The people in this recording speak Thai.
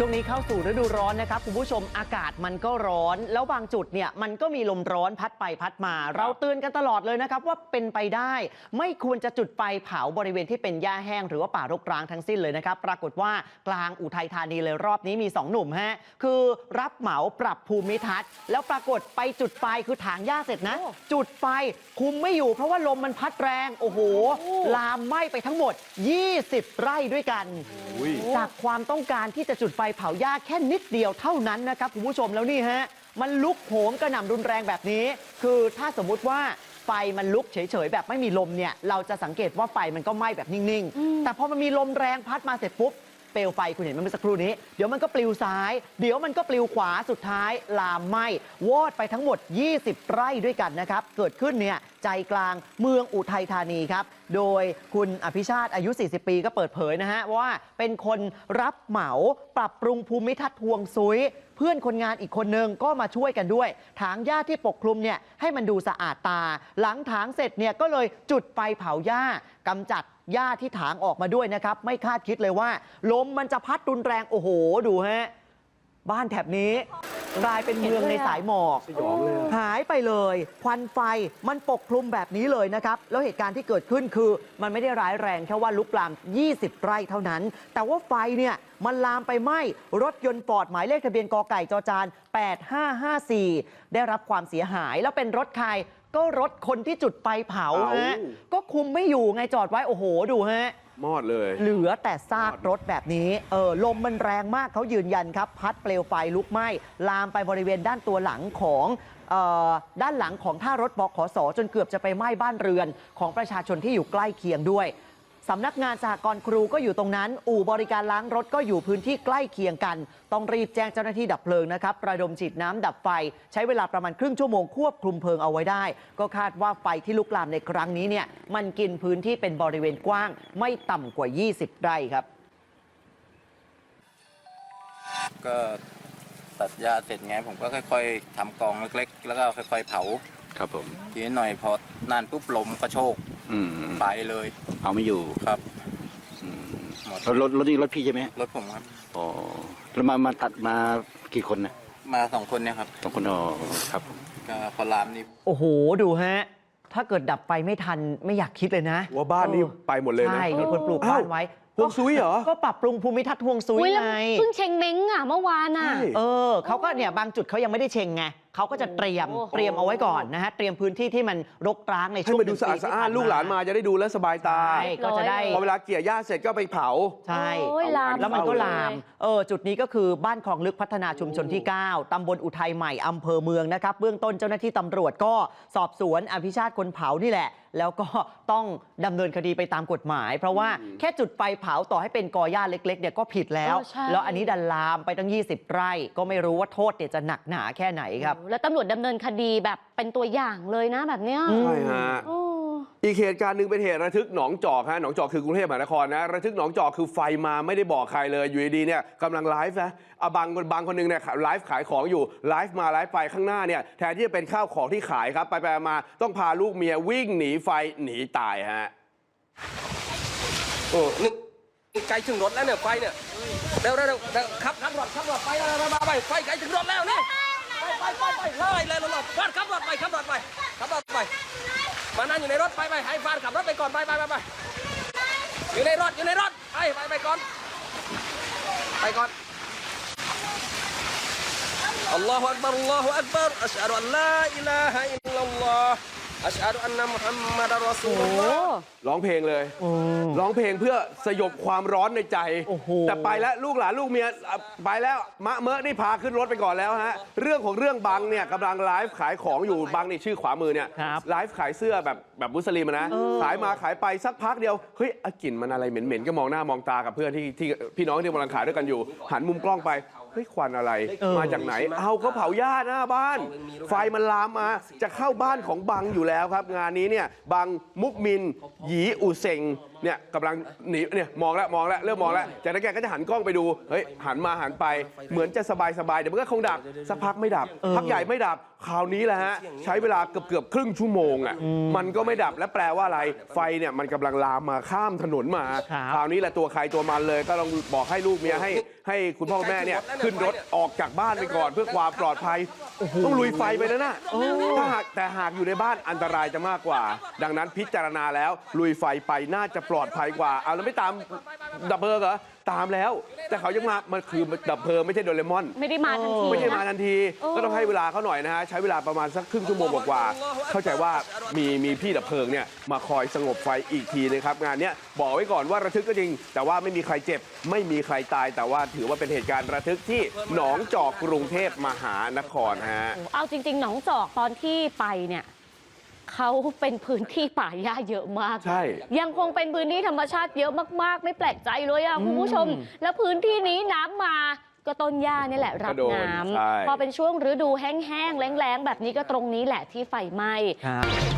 ช่วงนี้เข้าสู่ฤดูร้อนนะครับคุณผู้ชมอากาศมันก็ร้อน แล้วบางจุดเนี่ยมันก็มีลมร้อนพัดไปพัดมา เราเตือนกันตลอดเลยนะครับว่าเป็นไปได้ ไม่ควรจะจุดไฟเผาบริเวณที่เป็นหญ้าแห้งหรือว่าป่ารกร้างทั้งสิ้นเลยนะครับปรากฏว่ากลางอุทัยธานีเลยรอบนี้มี 2 หนุ่มฮะคือรับเหมาปรับภูมิทัศน์แล้วปรากฏไปจุดไฟคือถางหญ้าเสร็จนะโอ้จุดไฟคุมไม่อยู่เพราะว่าลมมันพัดแรงโอ้โหลามไหม้ไปทั้งหมด 20 ไร่ด้วยกันอุ้ยจากความต้องการที่จะจุดไฟเผาหญ้าแค่นิดเดียวเท่านั้นนะครับคุณผู้ชมแล้วนี่ฮะมันลุกโหมกระหน่ำรุนแรงแบบนี้ คือถ้าสมมุติว่าไฟมันลุกเฉยๆแบบไม่มีลมเนี่ยเราจะสังเกตว่าไฟมันก็ไหม้แบบนิ่งๆ แต่พอมันมีลมแรงพัดมาเสร็จปุ๊บเปลวไฟคุณเห็นไหมเมื่อสักครู่นี้ เดี๋ยวมันก็ปลิวซ้าย เดี๋ยวมันก็ปลิวขวาสุดท้ายลามไหม้วอดไปทั้งหมด 20 ไร่ด้วยกันนะครับ เกิดขึ้นเนี่ยใจกลางเมืองอุทัยธานีครับ โดยคุณอภิชาติอายุ 40 ปีก็เปิดเผยนะฮะว่าเป็นคนรับเหมาปรับปรุงภูมิทัศน์ทวงซุย เพื่อนคนงานอีกคนนึงก็มาช่วยกันด้วยถางหญ้าที่ปกคลุมเนี่ยให้มันดูสะอาดตา หลังถางเสร็จเนี่ยก็เลยจุดไฟเผาหญ้ากำจัดหญ้าที่ถางออกมาด้วยนะครับ ไม่คาดคิดเลยว่าลมมันจะพัดรุนแรงโอ้โหดูฮะบ้านแถบนี้ กลายเป็นเมืองในสายหมอกสยองเลยอะหายไปเลยควันไฟมันปกคลุมแบบนี้เลยนะครับ แล้วเหตุการณ์ที่เกิดขึ้นคือมันไม่ได้ร้ายแรงแค่ว่าลุกลาม 20 ไร่เท่านั้น แต่ว่าไฟเนี่ยมันลามไปไหม้รถยนต์ฟอร์ดหมายเลขทะเบียนกไก่จจาน 8554 ได้รับความเสียหายแล้วเป็นรถใครก็รถคนที่จุดไฟเผาฮะเอ้าก็คุมไม่อยู่ไงจอดไว้โอ้โหดูฮะ มอดเลย เหลือแต่ซากรถแบบนี้เออลมมันแรงมากเขายืนยันครับ พัดเปลวไฟลุกไหม้ลามไปบริเวณด้านตัวหลังของเออด้านหลังของท่ารถบขสจนเกือบจะไปไหม้บ้านเรือนของประชาชนที่อยู่ใกล้เคียงด้วย สำนักงานสหกรณ์ครูก็อยู่ตรงนั้น อู่บริการล้างรถก็อยู่พื้นที่ใกล้เคียงกัน ต้องรีบแจ้งเจ้าหน้าที่ดับเพลิงนะครับ ระดมฉีดน้ำดับไฟ ใช้เวลาประมาณครึ่งชั่วโมงควบคุมเพลิงเอาไว้ได้ ก็คาดว่าไฟที่ลุกลามในครั้งนี้เนี่ยมันกินพื้นที่เป็นบริเวณกว้าง ไม่ต่ำกว่า 20 ไร่ครับ ก็ตัดหญ้าเสร็จไงผมก็ค่อย ๆทำกองเล็ก ๆ แล้วก็ค่อย ๆ เผาครับผมทีนี้หน่อยพอนานปุ๊บลมกระโชก อืมไปเลยเอาไม่อยู่ครับอืมหมดรถรถรถนี่รถพี่ใช่ไหมรถผมครับ อ๋อแล้วมามาตัดมากี่คนนะมาสองคนเนี่ยครับสองคนอ๋อครับก็พอลามนี่ โอ้โห ดูฮะ ถ้าเกิดดับไฟไม่ทันไม่อยากคิดเลยนะว่าบ้านนี่ไปหมดเลยนะ ใช่มีคนปลูกอ้าวบ้านไว้ฮวงซุยเหรอ ก็ปรับปรุงภูมิทัศน์ฮวงซุยอุ้ยแล้วไงเพิ่งเชงเม้งอะเมื่อวานอะ ใช่ เออเขาก็เนี่ยบางจุดเขายังไม่ได้เชงไง เขาก็จะเตรียมโอ้โหเตรียมเอาไว้ก่อนนะฮะเตรียมพื้นที่ที่มันรกร้างในให้ช่วงมันดูสะอาดหงปีสะอาดที่ผ่ลูกหลานมาจะได้ดูแลวสบายตา ใช่ก็จะได้ พอเวลาเกลี่ยหญ้าเสร็จก็ไปเผา ใช่ โอ้ยลามแล้วมันก็เอาเลยลาม เออ จุดนี้ก็คือบ้านคลองลึกพัฒนาชุมชนที่ 9 ตำบลอุทัยใหม่ อำเภอเมืองนะครับ เบื้องต้นเจ้าหน้าที่ตำรวจก็สอบสวนอภิชาติคนเผานี่แหละ แล้วก็ต้องดำเนินคดีไปตามกฎหมาย เพราะว่าแค่จุดไฟเผาต่อให้เป็นกอหญ้าเล็กๆเนี่ยก็ผิดแล้ว เออใช่ แล้วอันนี้ดันลามไปตั้ง 20 ไร่ ก็ไม่รู้ว่าโทษเนี่ยจะหนักหนาแค่ไหนครับแล้วตำรวจดำเนินคดีแบบเป็นตัวอย่างเลยนะแบบเนี้ยอืมใช่ฮะ โอ้ อีกเหตุการณ์หนึ่งเป็นเหตุระทึกหนองจอกฮะหนองจอกคือกรุงเทพมหานครนะระทึกหนองจอกคือไฟมาไม่ได้บอกใครเลยอยู่ดีๆเนี่ยกำลังไลฟ์นะเอาบางคนบางคนหนึงเนี่ยไลฟ์ขายของอยู่ไลฟ์มาไลฟ์ไปข้างหน้าเนี่ยแทนที่จะเป็นข้าวของที่ขายครับ ไปไปมาต้องพาลูกเมียวิ่งหนีไฟหนีตายฮะ โอ้นึกไกลถึงรถแล้วเนี่ยไฟเนี่ยเร็วเร็วเร็วเร็วขับขับรถขับรถไปไปไปไปไฟไกลถึงรถแล้วนี่ ไปไปไปไปเลยเลยรถรถฟาดขับรถไปขับรถไปขับรถไปมานั่งอยู่ในรถไปไปให้ฟาดขับรถไปก่อนไปไปไปไปอยู่ในรถอยู่ในรถไปไปไปก่อน ไปก่อนอัลลอฮฺอักบัรอัลล อฮฺอักบัรอัชฮะดุอัลลาอิลาฮะอิลลัลลอฮฺอัชฮะดุอันนะมุฮัมมัดอัรรอซูลุลลอฮ์ร้องเพลงเลยร้องเพลงเพื่อสยบความร้อนในใจ โอ้โห แต่ไปแล้วลูกหลานลูกเมียอะไปแล้วมะเมอะนี่พาขึ้นรถไปก่อนแล้วฮะ เรื่องของเรื่องบังเนี่ยกำลังไลฟ์ขายของอยู่บังนี่ชื่อขวามือเนี่ยครับไลฟ์ขายเสื้อแบบแบบมุสลิมอะนะ ขายมาขายไปสักพักเดียว เฮ้ยอะกลิ่นมันอะไรเหม็นๆ ก็มองหน้ามองตากับเพื่อนที่ที่พี่น้องที่กำลังขายด้วยกันอยู่ หันมุมกล้องไป เฮ้ยควันอะไรเออมาจากไหน เอาเขาเผาหญ้าหน้าบ้าน ไฟมันลามมา จะเข้าบ้านของบังอยู่แล้วครับ งานนี้เนี่ยบังมุกมิน หยีอุเซงเนี่ยกำลังหนีเนี่ยมองแล้วมองแล้วเริ่มมองแล้วจากนั้นแกก็จะหันกล้องไปดูเฮ้ยหันมาหันไป เหมือนจะสบายสบายๆเดี๋ยวมันก็คงดับสักพักไม่ดับพักใหญ่ไม่ดับ คราวนี้แหละฮะใช้เวลาเกือบเกือบๆครึ่งชั่วโมงอะมันก็ไม่ดับและแปลว่าอะไร ไฟเนี่ยมันกำลังลามมาข้ามถนนมาครับคราวนี้แหละตัวใครตัวมันเลยก็ต้องบอกให้ลูกเมียให้ให้คุณพ่อคุณแม่เนี่ยขึ้นรถออกจากบ้านไปก่อนเพื่อความปลอดภัยต้องลุยไฟไปแล้วนะถ้าหากแต่หากอยู่ในบ้านอันตรายจะมากกว่า ดังนั้นพิจารณาแล้วลุยไฟไปน่าจะปลอดภัยกว่าเอาแล้วไม่ตาม ดับเพลิงเหรอตามแล้ว แต่เขายังมามันคือดับเพลิงไม่ใช่โดเรมอน ไม่ได้มาทันทีไม่ใช่มานะ ทันที โอ้ ก็ต้องให้เวลาเขาหน่อยนะฮะ ใช้เวลาประมาณสักครึ่งชั่วโมงกว่าๆเข้าใจว่ามีมีพี่ดับเพลิงเนี่ยมาคอยสงบไฟอีกทีนะครับ งานเนี้ยบอกไว้ก่อนว่าระทึกก็จริง แต่ว่าไม่มีใครเจ็บ ไม่มีใครตาย แต่ว่าถือว่าเป็นเหตุการณ์ระทึกที่หนองจอกกรุงเทพมหานครฮะ เอาจริงๆ หนองจอกตอนที่ไปเนี่ย เขาเป็นพื้นที่ป่าหญ้าเยอะมาก ใช่ ยังคงเป็นพื้นที่ธรรมชาติเยอะมากๆ ไม่แปลกใจเลยอะคุณผู้ชม แล้วพื้นที่นี้น้ำมาก็ต้นหญ้านี่แหละรับก็โดนน้ใช่ำพอเป็นช่วงฤดูแห้งๆแล้งๆแบบนี้ก็ตรงนี้แหละที่ไฟไหม้ ครับ